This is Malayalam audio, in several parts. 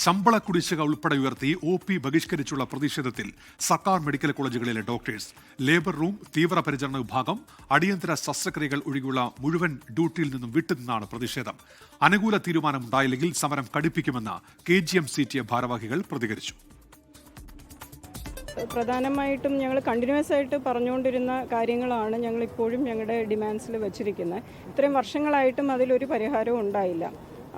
ശമ്പള കുടിശ്ശിക ഉൾപ്പെടെ ഉയർത്തി ഒ പി ബഹിഷ്കരിച്ചുള്ള പ്രതിഷേധത്തിൽ സർക്കാർ മെഡിക്കൽ കോളേജുകളിലെ ഡോക്ടേഴ്സ് ലേബർ റൂം തീവ്രപരിചരണ വിഭാഗം അടിയന്തര ശസ്ത്രക്രിയകൾ ഒഴികെയുള്ള മുഴുവൻ ഡ്യൂട്ടിയിൽ നിന്നും വിട്ടുനിന്നാണ് പ്രതിഷേധം. അനുകൂല തീരുമാനമുണ്ടായില്ലെങ്കിൽ സമരം കടുപ്പിക്കുമെന്ന് K G M C T A ഭാരവാഹികൾ പ്രതികരിച്ചു. പ്രധാനമായിട്ടും ഞങ്ങൾ കണ്ടിന്യൂസ് ആയിട്ട് പറഞ്ഞുകൊണ്ടിരുന്ന കാര്യങ്ങളാണ് ഞങ്ങൾ ഇപ്പോഴും ഞങ്ങളുടെ ഡിമാൻഡ്സിൽ വെച്ചിരിക്കുന്നത് ഇത്രയും വർഷങ്ങളായിട്ടും അതിലൊരു പരിഹാരവും ഉണ്ടായില്ല.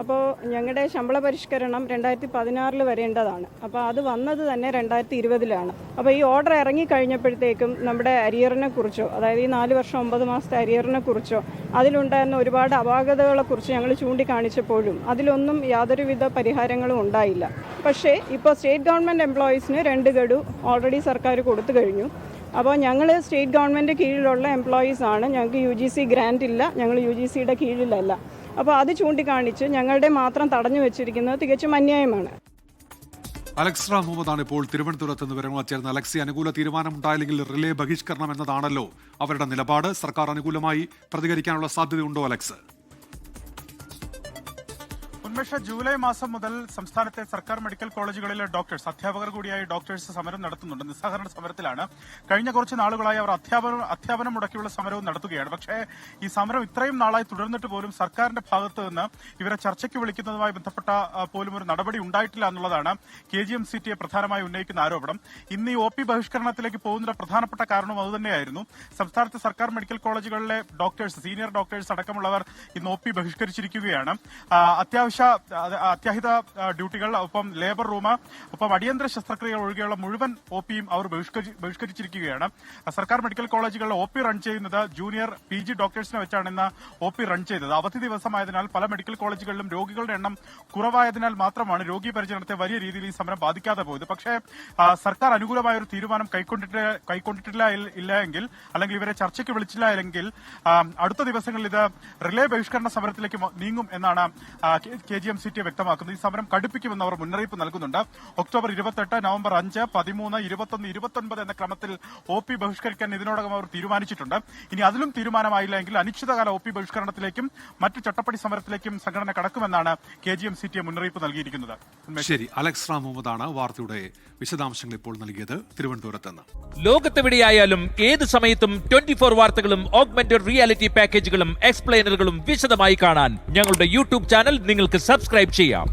അപ്പോൾ ഞങ്ങളുടെ ശമ്പള പരിഷ്കരണം രണ്ടായിരത്തി പതിനാറിൽ വരേണ്ടതാണ്. അപ്പോൾ അത് വന്നത് തന്നെ രണ്ടായിരത്തി ഇരുപതിലാണ് അപ്പോൾ ഈ ഓർഡർ ഇറങ്ങിക്കഴിഞ്ഞപ്പോഴത്തേക്കും നമ്മുടെ അരിയറിനെ കുറിച്ചോ അതായത് ഈ നാല് വർഷം ഒമ്പത് മാസത്തെ അരിയറിനെ കുറിച്ചോ അതിലുണ്ടായിരുന്ന ഒരുപാട് അപാകതകളെ കുറിച്ച് ഞങ്ങൾ ചൂണ്ടിക്കാണിച്ചപ്പോഴും അതിലൊന്നും യാതൊരുവിധ പരിഹാരങ്ങളും ഉണ്ടായില്ല. പക്ഷേ ഇപ്പോൾ സ്റ്റേറ്റ് ഗവൺമെന്റ് എംപ്ലോയീസിന് രണ്ട് ഗഡു ഓൾറെഡി സർക്കാർ കൊടുത്തു കഴിഞ്ഞു. അപ്പോൾ ഞങ്ങൾ സ്റ്റേറ്റ് ഗവൺമെന്റ് കീഴിലുള്ള എംപ്ലോയീസ് ആണ് ഞങ്ങൾക്ക് യു ജി സി ഗ്രാൻഡ് ഇല്ല. ഞങ്ങൾ യു ജി സിയുടെ കീഴിലല്ല. അപ്പോൾ അത് ചൂണ്ടിക്കാണിച്ച് ഞങ്ങളുടെ മാത്രം തടഞ്ഞു വെച്ചിരിക്കുന്നത് തികച്ചും അന്യായമാണ്. അലക്സ്ര മുഹമ്മദാണ് ഇപ്പോൾ തിരുവനന്തപുരത്ത് നിന്ന് വിവരങ്ങൾ ചേർന്ന അലക്സി അനുകൂല തീരുമാനമുണ്ടായില്ലെങ്കിൽ റിലേ ബഹിഷ്കരണം എന്നതാണല്ലോ അവരുടെ നിലപാട്. സർക്കാർ അനുകൂലമായി പ്രതികരിക്കാനുള്ള സാധ്യതയുണ്ടോ അലക്സ്? ഉന്മേഷ ജൂലൈ മാസം മുതൽ സംസ്ഥാനത്തെ സർക്കാർ മെഡിക്കൽ കോളേജുകളിലെ ഡോക്ടേഴ്സ് അധ്യാപകർ കൂടിയായി ഡോക്ടേഴ്സ് സമരം നടത്തുന്നുണ്ട്. നിസ്സഹകരണ സമരത്തിലാണ്. കഴിഞ്ഞ കുറച്ച് നാളുകളായി അവർ അധ്യാപനം അധ്യാപനം മുടക്കിയുള്ള സമരവും നടത്തുകയാണ്. പക്ഷേ ഈ സമരം ഇത്രയും നാളായി തുടർന്നിട്ട് പോലും സർക്കാരിന്റെ ഭാഗത്ത് നിന്ന് ഇവരെ ചർച്ചയ്ക്ക് വിളിക്കുന്നതുമായി ബന്ധപ്പെട്ട പോലും ഒരു നടപടി ഉണ്ടായിട്ടില്ല എന്നുള്ളതാണ് കെ ജി എം സി ടിയെ പ്രധാനമായി ഉന്നയിക്കുന്ന ആരോപണം. ഇന്ന് ഈ ഒ പി ബഹിഷ്കരണത്തിലേക്ക് പോകുന്നതിന്റെ പ്രധാനപ്പെട്ട കാരണവും അതുതന്നെയായിരുന്നു സംസ്ഥാനത്തെ സർക്കാർ മെഡിക്കൽ കോളേജുകളിലെ ഡോക്ടേഴ്സ് സീനിയർ ഡോക്ടേഴ്സ് അടക്കമുള്ളവർ ഇന്ന് ഒ പി ബഹിഷ്കരിച്ചിരിക്കുകയാണ്. അത്യാവശ്യ അത് അത്യാഹിത ഡ്യൂട്ടികൾ ഒപ്പം ലേബർ റൂം ഒപ്പം അടിയന്തര ശസ്ത്രക്രിയകൾ ഒഴികെയുള്ള മുഴുവൻ ഒ പിയും അവർ ബഹിഷ്കരി- ബഹിഷ്കരിച്ചിരിക്കുകയാണ്. സർക്കാർ മെഡിക്കൽ കോളേജുകളിൽ ഒ പി റൺ ചെയ്യുന്നത് ജൂനിയർ പി ജി ഡോക്ടേഴ്സിനെ വെച്ചാണ് ഇന്ന് ഒ പി റൺ ചെയ്തത്. അവധി ദിവസമായതിനാൽ പല മെഡിക്കൽ കോളേജുകളിലും രോഗികളുടെ എണ്ണം കുറവായതിനാൽ മാത്രമാണ് രോഗി പരിചരണത്തെ വലിയ രീതിയിൽ ഈ സമരം ബാധിക്കാതെ പോയത്. പക്ഷേ സർക്കാർ അനുകൂലമായ ഒരു തീരുമാനം കൈക്കൊണ്ടിട്ട് കൈക്കൊണ്ടിട്ടില്ല ഇല്ല എങ്കിൽ അല്ലെങ്കിൽ ഇവരെ ചർച്ചയ്ക്ക് വിളിച്ചില്ല എങ്കിൽ അടുത്ത ദിവസങ്ങളിൽ ഇത് റിലേ ബഹിഷ്കരണ സമരത്തിലേക്ക് നീങ്ങും എന്നാണ് K G M C T വ്യക്തമാക്കുന്നത് ഈ സമരം കടുപ്പിക്കുമെന്ന് അവർ മുന്നറിയിപ്പ് നൽകുന്നുണ്ട്. ഒക്ടോബർ ഇരുപത്തെട്ട് നവംബർ അഞ്ച് പതിമൂന്ന് ഇരുപത്തൊന്ന് ഇരുപത്തൊൻപത് എന്ന ക്രമത്തിൽ ഒ പി ബഹിഷ്കരിക്കാൻ ഇതിനോടകം അവർ തീരുമാനിച്ചിട്ടുണ്ട്. ഇനി അതിലും തീരുമാനമായില്ല എങ്കിൽ അനിശ്ചിതകാല ഒ പി ബഹിഷ്കരണത്തിലേക്കും മറ്റു ചട്ടപ്പടി സമരത്തിലേക്കും സംഘടന കടക്കുമെന്നാണ് K G M C T മുന്നറിയിപ്പ് നൽകിയിരിക്കുന്നത്. ശരി അലക്സ് റാം മുഹമ്മദാണ് വാർത്തയുടെ വിശദാംശങ്ങൾ ഇപ്പോൾ നൽകിയത്. തിരുവനന്തപുരത്ത് നിന്ന് ലോകത്തെവിടെയായാലും ഏത് സമയത്തും ട്വന്റി ഫോർ വാർത്തകളും ഓഗ്മെന്റഡ് റിയാലിറ്റി പാക്കേജുകളും എക്സ്പ്ലെയിനറുകളും വിശദമായി കാണാൻ ഞങ്ങളുടെ യൂട്യൂബ് ചാനൽ നിങ്ങൾക്ക് സബ്സ്ക്രൈബ് ചെയ്യാം.